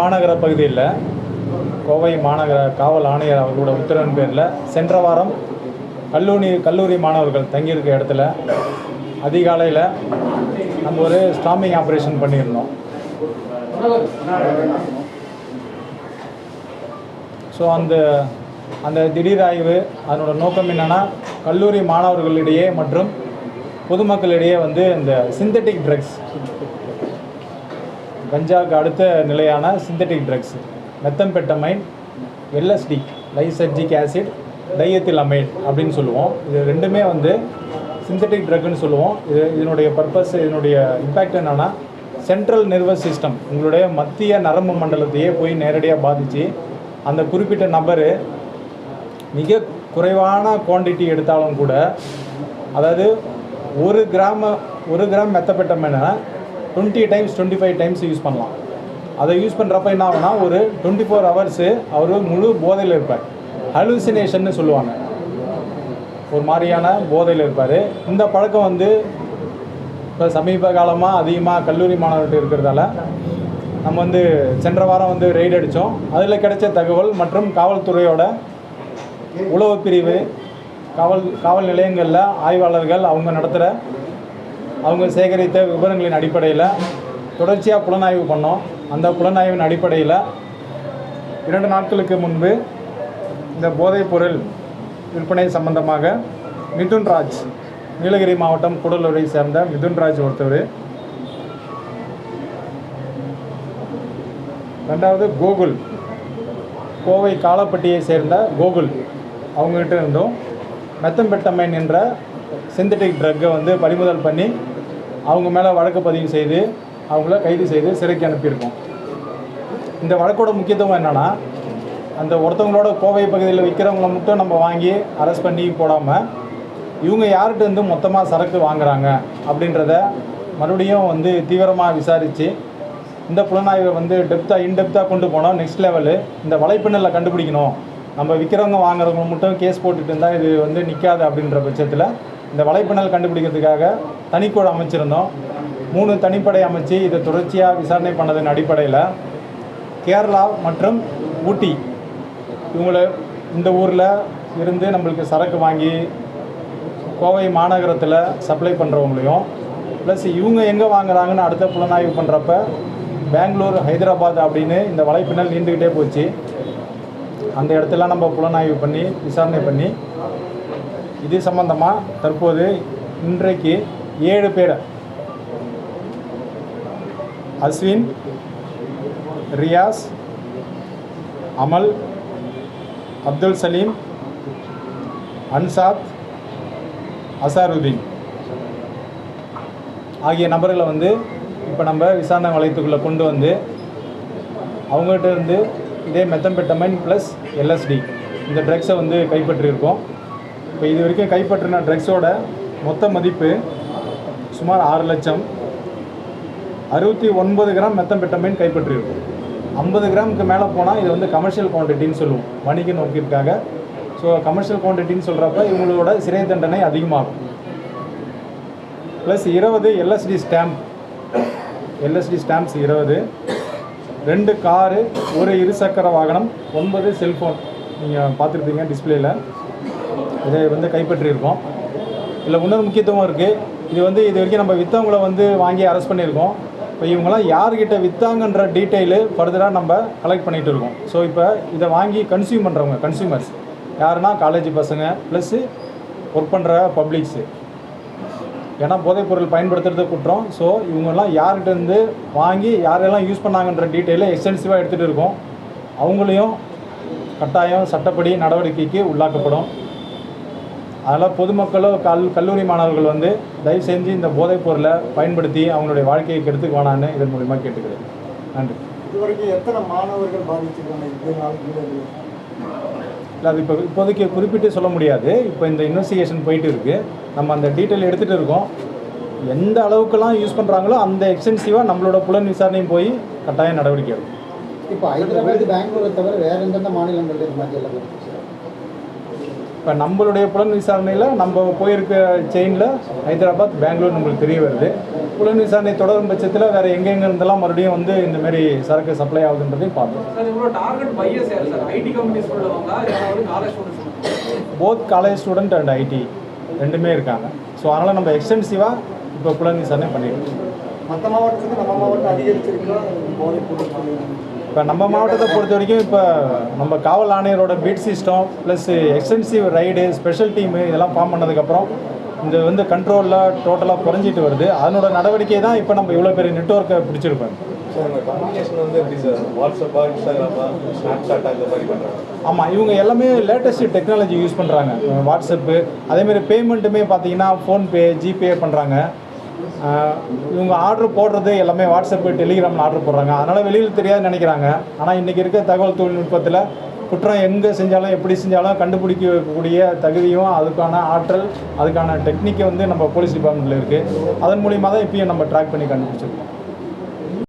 மாநகர பகுதியில் கோவை மாநகர காவல் ஆணையர் அவர்களோட உத்தரவின் பேரில் சென்ற வாரம் கல்லூரி கல்லூரி மாணவர்கள் தங்கியிருக்க இடத்துல அதிகாலையில் நம்ம ஒரு ஸ்டாம்பிங் ஆப்ரேஷன் பண்ணியிருந்தோம். ஸோ அந்த அந்த திடீர் ஆய்வு அதனோட நோக்கம் என்னென்னா கல்லூரி மாணவர்களிடையே மற்றும் பொதுமக்களிடையே வந்து இந்த சிந்தட்டிக் ட்ரக்ஸ் கஞ்சாவுக்கு அடுத்த நிலையான synthetic drugs methamphetamine LSD lysergic acid diethyl amine அப்படின்னு சொல்லுவோம். இது ரெண்டுமே வந்து சிந்தட்டிக் ட்ரக்னு சொல்லுவோம். இது இதனுடைய பர்பஸ் இதனுடைய இம்பேக்ட் என்னென்னா சென்ட்ரல் நர்வஸ் சிஸ்டம் உங்களுடைய மத்திய நரம்பு மண்டலத்தையே போய் நேரடியாக பாதித்து அந்த குறிப்பிட்ட நபர் மிக குறைவான குவாண்டிட்டி எடுத்தாலும் கூட அதாவது ஒரு கிராம ஒரு gram மெத்தப்பெட்டமைனை twenty times twenty five times use பண்ணலாம். அதை யூஸ் பண்ணுறப்ப என்ன ஆகுனா ஒரு டுவெண்ட்டி ஃபோர் ஹவர்ஸு அவர் முழு போதையில் இருப்பார். ஹலுசினேஷன்னு சொல்லுவாங்க. ஒரு மாதிரியான போதையில் இருப்பார். இந்த பழக்கம் வந்து இப்போ சமீப காலமாக அதிகமாக கல்லூரி மாணவர்கிட்ட இருக்கிறதால நம்ம வந்து சென்ற வாரம் வந்து ரெய்டு அடித்தோம் அதில் கிடைச்ச தகவல் மற்றும் காவல்துறையோட உளவு பிரிவு காவல் காவல் நிலையங்களில் ஆய்வாளர்கள் அவங்க நடத்துகிற அவங்க சேகரித்த விவரங்களின் அடிப்படையில் தொடர்ச்சியாக புலனாய்வு பண்ணோம். அந்த புலனாய்வின் அடிப்படையில் இரண்டு நாட்களுக்கு முன்பு இந்த போதைப் பொருள் விற்பனை சம்பந்தமாக மிதுன்ராஜ் நீலகிரி மாவட்டம் கூடலூரை சேர்ந்த மிதுன்ராஜ் ஒருத்தர். ஒருத்தவர் ரெண்டாவது கோகுல் கோவை காலப்பட்டியை சேர்ந்த கோகுல். அவங்ககிட்ட இருந்தும். மெத்தம்பெட்டமைன் என்ற சிந்தட்டிக் ட்ரக்கை வந்து பறிமுதல் பண்ணி அவங்க மேலே வழக்கு பதிவு செய்து அவங்கள கைது செய்து சிறைக்கு அனுப்பியிருக்கோம். இந்த வழக்கோட முக்கியத்துவம் என்னென்னா அந்த ஒருத்தவங்களோட கோவை பகுதியில் விற்கிறவங்கள மட்டும் நம்ம வாங்கி அரெஸ்ட் பண்ணி போடாமல் இவங்க யார்கிட்ட இருந்து மொத்தமாக சரக்கு வாங்குறாங்க அப்படின்றத மறுபடியும் வந்து தீவிரமாக விசாரித்து இந்த புலனாய்வை வந்து டெப்த்தாக இன்டெப்த்தாக கொண்டு போனோம் நெக்ஸ்ட் லெவலு இந்த வலைப்பின்னலை கண்டுபிடிக்கணும். நம்ம விற்கிறவங்க வாங்குறவங்க மட்டும் கேஸ் போட்டுட்டு இருந்தால் இது வந்து நிற்காது அப்படின்ற பட்சத்தில் இந்த வலைப்பின்னல் கண்டுபிடிக்கிறதுக்காக தனிக்குழு அமைச்சிருந்தோம். மூணு தனிப்படை அமைச்சு இதை தொடர்ச்சியாக விசாரணை பண்ணதன் அடிப்படையில் கேரளா மற்றும் ஊட்டி. இவங்கள இந்த ஊரில் இருந்து நம்மளுக்கு சரக்கு வாங்கி கோவை மாநகரத்தில் சப்ளை பண்ணுறவங்களையும் ப்ளஸ் இவங்க எங்கே வாங்குறாங்கன்னு அடுத்த புலனாய்வு பண்ணுறப்ப பெங்களூர் ஹைதராபாத் அப்படின்னு இந்த வலைப்பின்னல் நீண்டுக்கிட்டே போச்சு. அந்த இடத்துல நம்ம புலனாய்வு பண்ணி விசாரணை பண்ணி இது சம்பந்தமாக தற்போது இன்றைக்கு ஏழு பேரை. அஸ்வின் ரியாஸ் அமல் அப்துல் சலீம் அன்சாத் அசாருதீன். ஆகிய நபர்களை வந்து இப்போ நம்ம விசாரணை வளையத்துக்குள்ளே கொண்டு வந்து அவங்ககிட்ட இருந்து இதே மெத்தம்பெட்டமைன் ப்ளஸ் எல்எஸ்டி இந்த ட்ரக்ஸை வந்து கைப்பற்றியிருக்கோம். இப்போ இது வரைக்கும் கைப்பற்றின ட்ரக்ஸோட மொத்த மதிப்பு சுமார் ஆறு லட்சம். அறுபத்தி ஒன்பது கிராம் மெத்தம்பெட்டமைன் கைப்பற்றியிருக்கும் ஐம்பது கிராமுக்கு மேலே போனால் இது வந்து கமர்ஷியல் குவான்டிட்டின்னு சொல்லுவோம். வணிக நோக்கிற்காக. ஸோ கமர்ஷியல் குவான்டிட்டின்னு சொல்கிறப்ப இவங்களோட சிறை தண்டனை அதிகமாகும். ப்ளஸ் இருபது எல்எஸ்டி ஸ்டாம்ப் எல்எஸ்டி ஸ்டாம்ப்ஸ் இருபது. ரெண்டு காரு ஒரு இருசக்கர வாகனம் ஒன்பது செல்ஃபோன் நீங்கள் பார்த்துருப்பீங்க டிஸ்பிளேயில் இதை வந்து கைப்பற்றியிருக்கோம். இதில் இன்னொரு முக்கியத்துவம் இருக்குது இது வந்து இது வரைக்கும் நம்ம விற்றவங்கள வந்து வாங்கி அரெஸ்ட் பண்ணியிருக்கோம். இப்போ இவங்கெல்லாம் யார்கிட்ட விற்றாங்கன்ற டீட்டெயிலு ஃபர்தராக நம்ம கலெக்ட் பண்ணிகிட்டு இருக்கோம். ஸோ இப்போ இதை வாங்கி கன்சியூம் பண்ணுறவங்க கன்சியூமர்ஸ் யாருன்னா காலேஜ் பசங்க ப்ளஸ்ஸு ஒர்க் பண்ணுற பப்ளிக்ஸு ஏன்னா போதைப்பொருள் பயன்படுத்துறது குற்றம். ஸோ இவங்கெல்லாம் யார்கிட்டேருந்து வாங்கி யாரெல்லாம் யூஸ் பண்ணாங்கன்ற டீட்டெயிலை எக்ஸ்டென்சிவாக எடுத்துகிட்டு இருக்கோம். அவங்களையும் கட்டாயம் சட்டப்படி நடவடிக்கைக்கு உள்ளாக்கப்படும். அதனால் பொதுமக்களோ கல் கல்லூரி மாணவர்கள் வந்து தயவு செஞ்சு இந்த போதைப் பொருளை பயன்படுத்தி அவங்களுடைய வாழ்க்கையை கெடுத்துக்க வேணான்னு இதன் மூலிமா கேட்டுக்கிறேன். நன்றி. இதுவரைக்கும் எத்தனை மாணவர்கள் பாதிச்சிருக்காங்க? இல்லை அது இப்போ இப்போதைக்கு குறிப்பிட்டு சொல்ல முடியாது. இப்போ இந்த இன்வெஸ்டிகேஷன் போயிட்டு இருக்கு. நம்ம அந்த டீட்டெயில் எடுத்துகிட்டு இருக்கோம். எந்த அளவுக்கெல்லாம் யூஸ் பண்ணுறாங்களோ அந்த எக்ஸ்டென்சிவாக நம்மளோட புலன் விசாரணையும் போய் கட்டாயம் நடவடிக்கை எடுக்கும். இப்போ ஹைதராபாத் பெங்களூரை தவிர வேற எந்தெந்த மாநிலங்கள் இது மாதிரி? இப்போ நம்மளுடைய புலன் விசாரணையில் நம்ம போயிருக்க செயினில் ஹைதராபாத் பெங்களூர் நம்மளுக்கு தெரிய வருது. புலன் விசாரணை தொடரும் பட்சத்தில் வேறு எங்கெங்க இருந்தெல்லாம் மறுபடியும் வந்து இந்த மாதிரி சரக்கு சப்ளை ஆகுதுன்றதையும் பார்த்தோம் சார் இவ்வளோ டார்கெட் பையஸ் யார் சார்? ஐடி கம்பெனிஸ் உள்ளவங்க யாராவது college students both college student and IT ரெண்டுமே இருக்காங்க. ஸோ அதனால் நம்ம எக்ஸ்டென்சிவாக இப்போ புலன் விசாரணை பண்ணிட்டு இருக்கோம் மற்ற மாவட்டத்துக்கு நம்ம மாவட்டம் அதிகரிச்சிருக்கா? போதை பொருட்கள் இப்போ நம்ம மாவட்டத்தை பொறுத்த வரைக்கும் இப்போ நம்ம காவல் ஆணையரோட beat system plus extensive raid special team இதெல்லாம் ஃபார்ம் பண்ணதுக்கப்புறம் இந்த வந்து கண்ட்ரோலில் டோட்டலாக குறைஞ்சிட்டு வருது. அதனோட நடவடிக்கை தான் இப்போ நம்ம இவ்வளோ பெரிய நெட்ஒர்க்கை பண்ணுறாங்க ஆமாம் இவங்க எல்லாமே லேட்டஸ்ட் டெக்னாலஜி யூஸ் பண்ணுறாங்க வாட்ஸ்அப்பு அதேமாரி பேமெண்ட்டுமே பார்த்தீங்கன்னா ஃபோன்பே ஜிபே பண்ணுறாங்க இவங்க ஆர்டர் போடுறது எல்லாமே வாட்ஸ்அப்பு டெலிகிராமில் ஆர்டர் போடுறாங்க. அதனால் வெளியில் தெரியாதுன்னு நினைக்கிறாங்க. ஆனால் இன்றைக்கி இருக்க தகவல் தொழில்நுட்பத்தில் குற்றம் எங்கே செஞ்சாலும் எப்படி செஞ்சாலும் கண்டுபிடிக்கக்கூடிய தகுதியும் அதுக்கான ஆற்றல் அதுக்கான டெக்னிக்கை வந்து நம்ம போலீஸ் டிபார்ட்மெண்ட்டில் இருக்குது அதன் மூலியமாக தான் இப்பயும் நம்ம ட்ராக் பண்ணி கண்டுபிடிச்சிருக்கோம்.